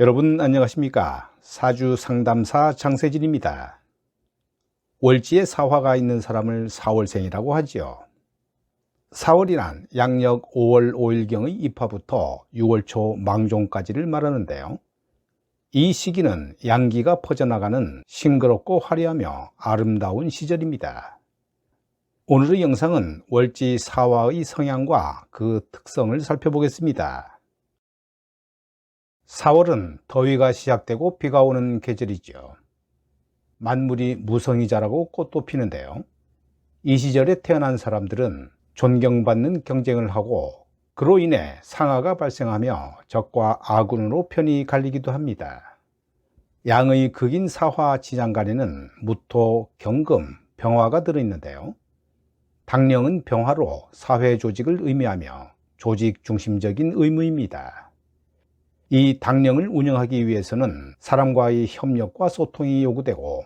여러분 안녕하십니까? 사주 상담사 장세진입니다. 월지에 사화가 있는 사람을 사월생이라고 하지요. 4월이란 양력 5월 5일경의 입하부터 6월 초 망종까지를 말하는데요. 이 시기는 양기가 퍼져나가는 싱그럽고 화려하며 아름다운 시절입니다. 오늘의 영상은 월지 사화의 성향과 그 특성을 살펴보겠습니다. 4월은 더위가 시작되고 비가 오는 계절이죠. 만물이 무성히 자라고 꽃도 피는데요. 이 시절에 태어난 사람들은 존경받는 경쟁을 하고 그로 인해 상하가 발생하며 적과 아군으로 편이 갈리기도 합니다. 양의 극인 사화 지장간에는 무토, 경금, 병화가 들어있는데요. 당령은 병화로 사회 조직을 의미하며 조직 중심적인 의무입니다. 이 당령을 운영하기 위해서는 사람과의 협력과 소통이 요구되고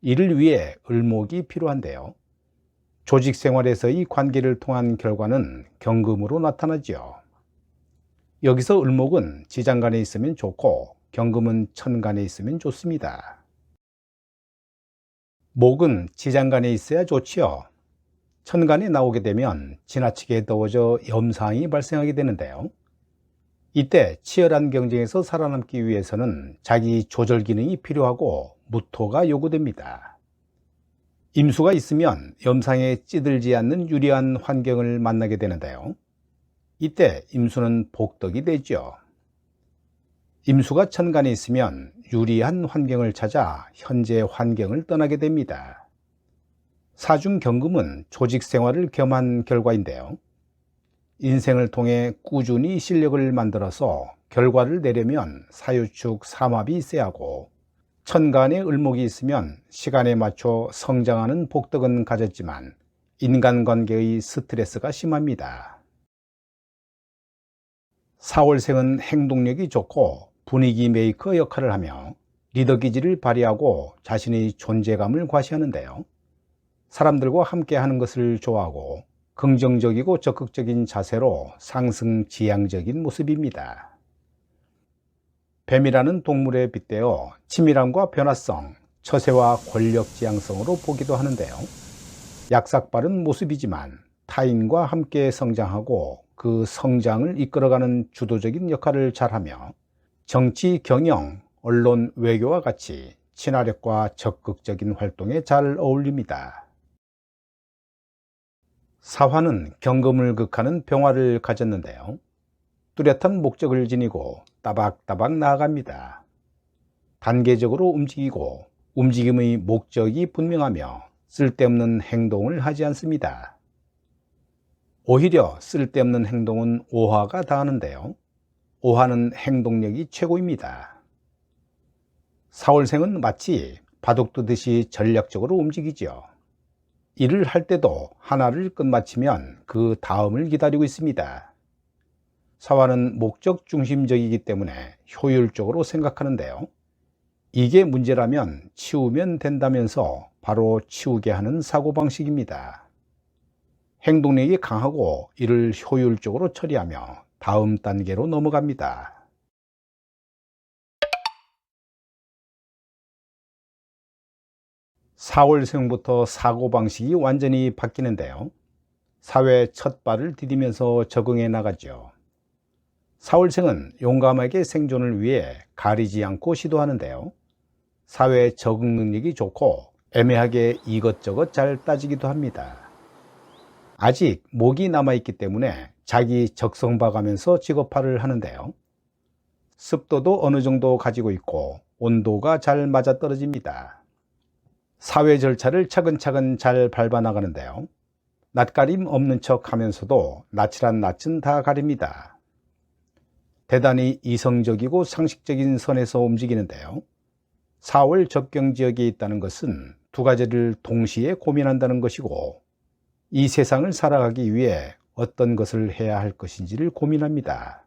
이를 위해 을목이 필요한데요. 조직 생활에서의 관계를 통한 결과는 경금으로 나타나지요. 여기서 을목은 지장간에 있으면 좋고 경금은 천간에 있으면 좋습니다. 목은 지장간에 있어야 좋지요. 천간에 나오게 되면 지나치게 더워져 염상이 발생하게 되는데요. 이때 치열한 경쟁에서 살아남기 위해서는 자기 조절 기능이 필요하고 무토가 요구됩니다. 임수가 있으면 염상에 찌들지 않는 유리한 환경을 만나게 되는데요. 이때 임수는 복덕이 되죠. 임수가 천간에 있으면 유리한 환경을 찾아 현재 환경을 떠나게 됩니다. 사중 경금은 조직 생활을 겸한 결과인데요. 인생을 통해 꾸준히 실력을 만들어서 결과를 내려면 사유축 삼합이 있어야 하고 천간에 을목이 있으면 시간에 맞춰 성장하는 복덕은 가졌지만 인간관계의 스트레스가 심합니다. 4월생은 행동력이 좋고 분위기 메이커 역할을 하며 리더 기질을 발휘하고 자신의 존재감을 과시하는데요. 사람들과 함께 하는 것을 좋아하고 긍정적이고 적극적인 자세로 상승 지향적인 모습입니다. 뱀이라는 동물에 빗대어 치밀함과 변화성, 처세와 권력 지향성으로 보기도 하는데요. 약삭빠른 모습이지만 타인과 함께 성장하고 그 성장을 이끌어가는 주도적인 역할을 잘하며 정치, 경영, 언론, 외교와 같이 친화력과 적극적인 활동에 잘 어울립니다. 사화는 경금을 극하는 병화를 가졌는데요. 뚜렷한 목적을 지니고 따박따박 나아갑니다. 단계적으로 움직이고 움직임의 목적이 분명하며 쓸데없는 행동을 하지 않습니다. 오히려 쓸데없는 행동은 오화가 다하는데요. 오화는 행동력이 최고입니다. 사월생은 마치 바둑 두듯이 전략적으로 움직이죠. 일을 할 때도 하나를 끝마치면 그 다음을 기다리고 있습니다. 사화는 목적 중심적이기 때문에 효율적으로 생각하는데요. 이게 문제라면 치우면 된다면서 바로 치우게 하는 사고방식입니다. 행동력이 강하고 이를 효율적으로 처리하며 다음 단계로 넘어갑니다. 4월생부터 사고방식이 완전히 바뀌는데요. 사회 첫 발을 디디면서 적응해 나가죠. 4월생은 용감하게 생존을 위해 가리지 않고 시도하는데요. 사회 적응 능력이 좋고 애매하게 이것저것 잘 따지기도 합니다. 아직 목이 남아있기 때문에 자기 적성 봐가면서 직업화를 하는데요. 습도도 어느 정도 가지고 있고 온도가 잘 맞아떨어집니다. 사회 절차를 차근차근 잘 밟아 나가는데요. 낯가림 없는 척 하면서도 낯이란 낯은 다 가립니다. 대단히 이성적이고 상식적인 선에서 움직이는데요. 4월 접경 지역에 있다는 것은 두 가지를 동시에 고민한다는 것이고 이 세상을 살아가기 위해 어떤 것을 해야 할 것인지를 고민합니다.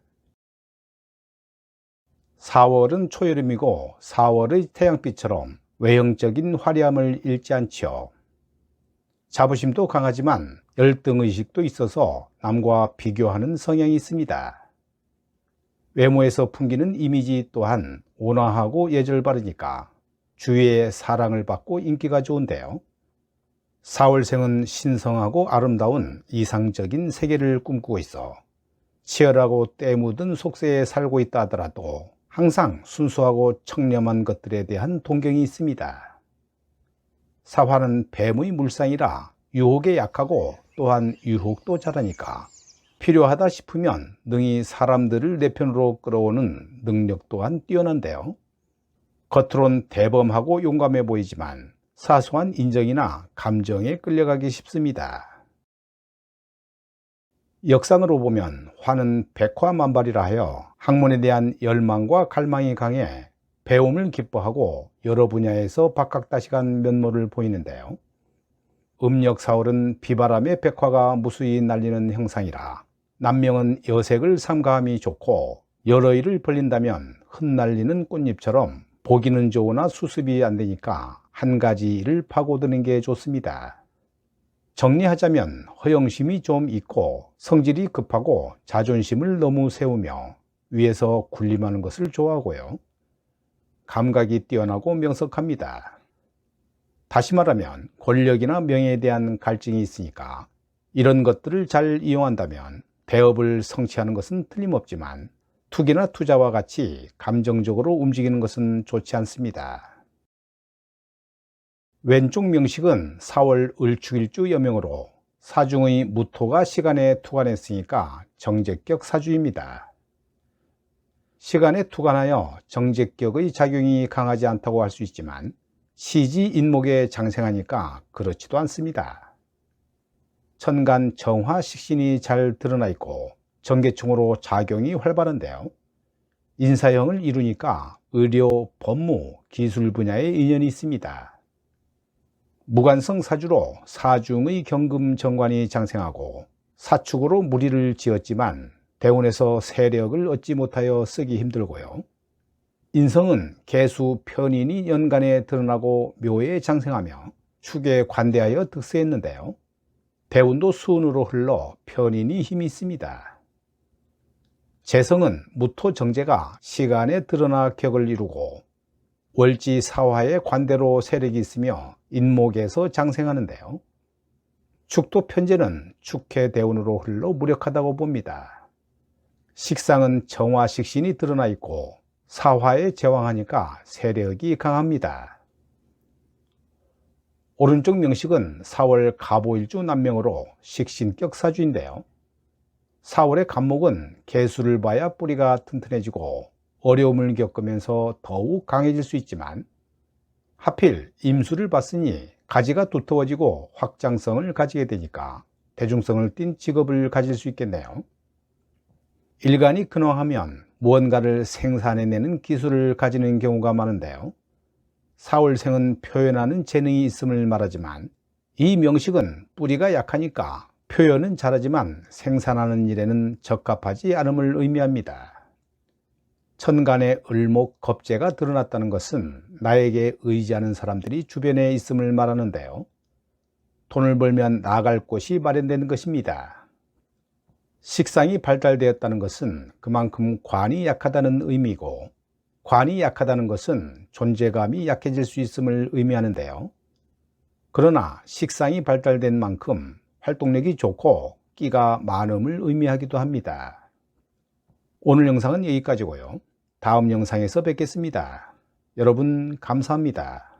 4월은 초여름이고 4월의 태양빛처럼 외형적인 화려함을 잃지 않지요. 자부심도 강하지만 열등의식도 있어서 남과 비교하는 성향이 있습니다. 외모에서 풍기는 이미지 또한 온화하고 예절 바르니까 주위의 사랑을 받고 인기가 좋은데요. 4월생은 신성하고 아름다운 이상적인 세계를 꿈꾸고 있어 치열하고 때묻은 속세에 살고 있다 하더라도 항상 순수하고 청렴한 것들에 대한 동경이 있습니다. 사화는 뱀의 물상이라 유혹에 약하고 또한 유혹도 잘하니까 필요하다 싶으면 능히 사람들을 내 편으로 끌어오는 능력 또한 뛰어난데요. 겉으론 대범하고 용감해 보이지만 사소한 인정이나 감정에 끌려가기 쉽습니다. 역상으로 보면 화는 백화만발이라 하여 학문에 대한 열망과 갈망이 강해 배움을 기뻐하고 여러 분야에서 박학다식한 면모를 보이는데요. 음력 사월은 비바람의 백화가 무수히 날리는 형상이라 남명은 여색을 삼가함이 좋고 여러 일을 벌린다면 흩날리는 꽃잎처럼 보기는 좋으나 수습이 안 되니까 한 가지 일을 파고드는 게 좋습니다. 정리하자면 허영심이 좀 있고 성질이 급하고 자존심을 너무 세우며 위에서 군림하는 것을 좋아하고요. 감각이 뛰어나고 명석합니다. 다시 말하면 권력이나 명예에 대한 갈증이 있으니까 이런 것들을 잘 이용한다면 대업을 성취하는 것은 틀림없지만 투기나 투자와 같이 감정적으로 움직이는 것은 좋지 않습니다. 왼쪽 명식은 4월 을축일주 여명으로 사중의 무토가 시간에 투관했으니까 정제격 사주입니다. 시간에 투관하여 정제격의 작용이 강하지 않다고 할 수 있지만 시지 인목에 장생하니까 그렇지도 않습니다. 천간 정화 식신이 잘 드러나 있고 정계충으로 작용이 활발한데요. 인사형을 이루니까 의료, 법무, 기술 분야에 인연이 있습니다. 무관성 사주로 사중의 경금 정관이 장생하고 사축으로 무리를 지었지만 대운에서 세력을 얻지 못하여 쓰기 힘들고요. 인성은 개수 편인이 연간에 드러나고 묘에 장생하며 축에 관대하여 득세했는데요. 대운도 수운으로 흘러 편인이 힘이 있습니다. 재성은 무토 정제가 시간에 드러나 격을 이루고 월지 사화의 관대로 세력이 있으며 인목에서 장생하는데요. 축도 편제는 축해 대운으로 흘러 무력하다고 봅니다. 식상은 정화식신이 드러나 있고 사화에 제왕하니까 세력이 강합니다. 오른쪽 명식은 4월 가보일주 남명으로 식신격 사주인데요. 4월의 간목은 개수를 봐야 뿌리가 튼튼해지고 어려움을 겪으면서 더욱 강해질 수 있지만 하필 임수를 봤으니 가지가 두터워지고 확장성을 가지게 되니까 대중성을 띤 직업을 가질 수 있겠네요. 일간이 근황하면 무언가를 생산해내는 기술을 가지는 경우가 많은데요. 사월생은 표현하는 재능이 있음을 말하지만 이 명식은 뿌리가 약하니까 표현은 잘하지만 생산하는 일에는 적합하지 않음을 의미합니다. 천간에 을목 겁재가 드러났다는 것은 나에게 의지하는 사람들이 주변에 있음을 말하는데요. 돈을 벌면 나갈 곳이 마련되는 것입니다. 식상이 발달되었다는 것은 그만큼 관이 약하다는 의미고 관이 약하다는 것은 존재감이 약해질 수 있음을 의미하는데요. 그러나 식상이 발달된 만큼 활동력이 좋고 끼가 많음을 의미하기도 합니다. 오늘 영상은 여기까지고요. 다음 영상에서 뵙겠습니다. 여러분 감사합니다.